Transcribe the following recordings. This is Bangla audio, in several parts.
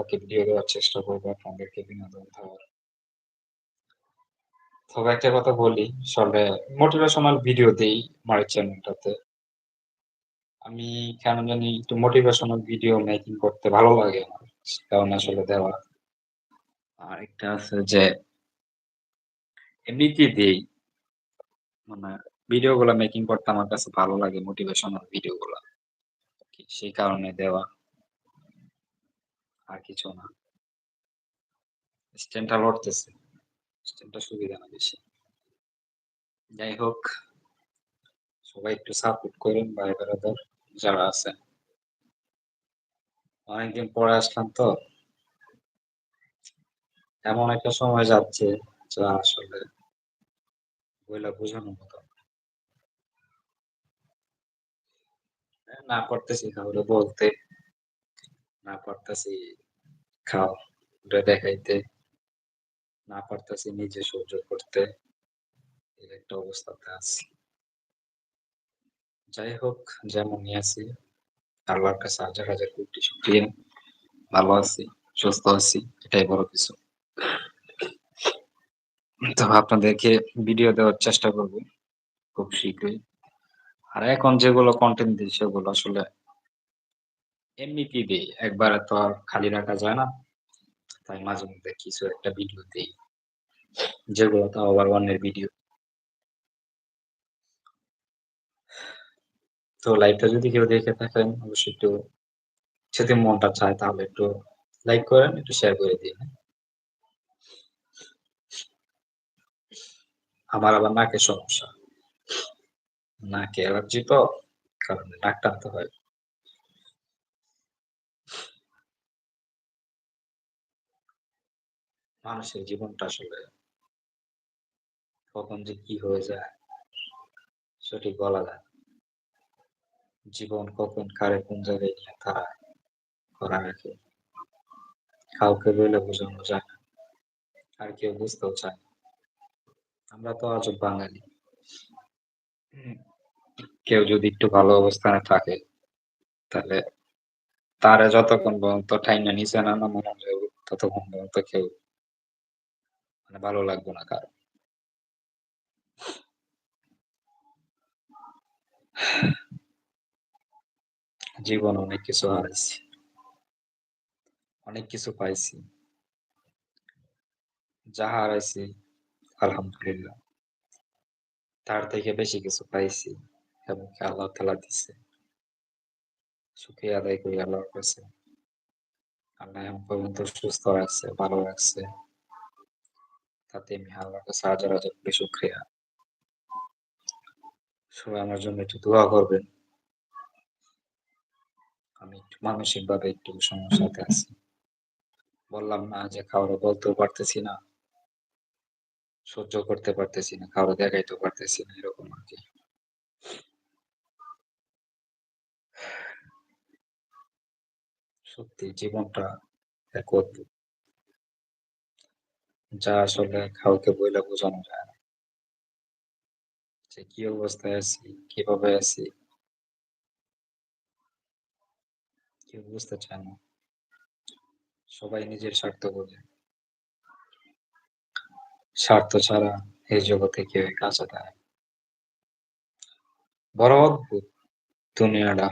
ফাঁকে ভিডিও দেওয়ার চেষ্টা করব আপনাদেরকে বিনোদন দেওয়ার। তবে একটা কথা বলি, আসলে মোটিভেশনাল ভিডিও দেই আমার চ্যানেলটাতে। আমি কেন জানি একটু মোটিভেশনাল ভিডিও মেকিং করতে ভালো লাগে আমার। কারণে আসলে দেওয়া। আরেকটা আছে যে এমনিতেই দেই। মানে ভিডিও গুলা মেকিং করতে আমার কাছে ভালো লাগে মোটিভেশনাল ভিডিও গুলা। সেই কারণে দেওয়া। আর কিছু না। স্ট্যান্ডটা লড়তেছে। স্ট্যান্ডটা সুবিধা না বেশি। যাই হোক সবাই একটু সাপোর্ট করেন ভাই ব্রাদার যারা আছেন। অনেকদিন পরে আসলাম তো। এমন একটা সময় যাচ্ছে যা আসলে বইলা বোঝানোর মতো না। হ্যাঁ, না পারতেছি কাউরে বলতে। না পারতেছি কাউরে দেখাইতে। না পারতেছি নিজে সহ্য করতে। একটা অবস্থাতে আছি। যাই হোক যেমনই আছি আল্লাহর কাছে হাজার, হাজার কোটি শুকরিয়া। ভালো আছি, সুস্থ আছি। এটাই বড় কিছু। তো আপনাদেরকে ভিডিও দেওয়ার চেষ্টা করব খুব শীঘ্রই। আর এখন যেগুলো কন্টেন্ট দিই সেগুলো আসলে এমনিতেই দেই। একবারে তো আর খালি রাখা যায় না। তাই মাঝে মধ্যে কিছু একটা ভিডিও দেই। যেগুলো তাও আবার অন্যের ভিডিও। তো লাইভটা যদি কেউ দেখে থাকেন অবশ্যই একটু যদি মনটা চায় তাহলে একটু লাইক করেন, একটু শেয়ার করে দিন। আমার আবার নাকের সমস্যা। নাকে অ্যালার্জি তো কারণে নাক টানতে হয়। মানুষের জীবনটা আসলে কখন যে কি হয়ে যায়, সঠিক বলা যায় জীবন কখন কারে কোন জায়গায় নিয়ে দাঁড়ায় করা রাখে। কাউকে বলে বোঝানো যায় না। আর কেউ বুঝতেও চায় না। আমরা তো আজব বাঙালি। কেউ যদি একটু ভালো অবস্থানে থাকে, তাহলে তারে যতক্ষণ পর্যন্ত টাইনা নিচে না নামানো যাবে ততক্ষণ পর্যন্ত কেউ মানে ভালো লাগবে না কারও। জীবনে অনেক কিছু হারাইছি। অনেক কিছু পাইছি। যা হারাইছি আলহামদুলিল্লাহ। তার থেকে বেশি কিছু পাইছি এবং আল্লাহ তাআলা দিছে। শুকরিয়া আদায় করি আল্লাহর কাছে। আল্লাহ এখন পর্যন্ত সুস্থ রাখছে, ভালো রাখছে। তাতে আমি আল্লাহর কাছে হাজার, হাজার কোটি শুকরিয়া। সবাই আমার জন্য একটু দোয়া করবেন। আমি একটু মানসিকভাবে একটু সমস্যাতে আছি। বললাম না যে কাউরে বলতেও পারতেছি না। সহ্য করতে পারতেছি না, কাউরে দেখাইতেও পারতেছি না এরকম আর কি সত্যি জীবনটা এক অদ্ভুত। যা আসলে কাউকে বইলা বোঝানো যায় না। যে কি অবস্থায় আছি, কীভাবে আছি কেউ বুঝতে চায় না। সবাই নিজের স্বার্থ বোঝে। স্বার্থ ছাড়া এই জগতে কেউ কাছে দেয় বড় অদ্ভুত দুনিয়াটা।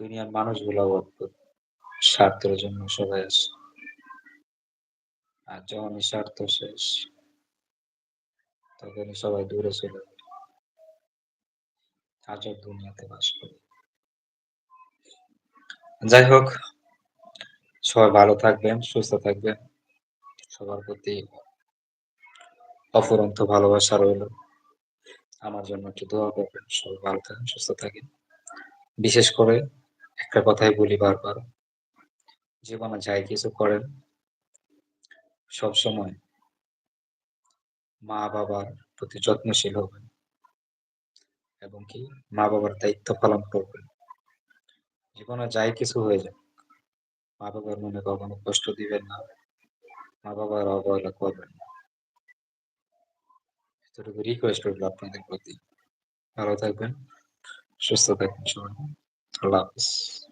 দুনিয়ার মানুষগুলো অদ্ভুত। স্বার্থের জন্য সবাই আসে। আর যখনই স্বার্থ শেষ তখনই সবাই দূরে চলে। আজব দুনিয়াতে বাস করি। যাই হোক সবাই ভালো থাকবেন, সুস্থ থাকবেন। সবার প্রতি অফুরন্ত ভালোবাসা রইল। আমার জন্য একটু দোয়া করবেন। সবাই ভালো থাকেন, সুস্থ থাকেন। বিশেষ করে একটা কথাই বলি বারবার। জীবনে যাই কিছু করেন সবসময় মা-বাবার প্রতি যত্নশীল হবেন। এবং কি মা-বাবার দায়িত্ব পালন করবেন। জীবনে যাই কিছু হয়ে যাক, মা-বাবার মনে কখনো কষ্ট দিবেন না। মা-বাবার অবহেলা করবেন না। এতটুকু রিকোয়েস্ট রইল আপনাদের প্রতি। ভালো থাকবেন, সুস্থ থাকবেন সবাই। আল্লাহ হাফেজ।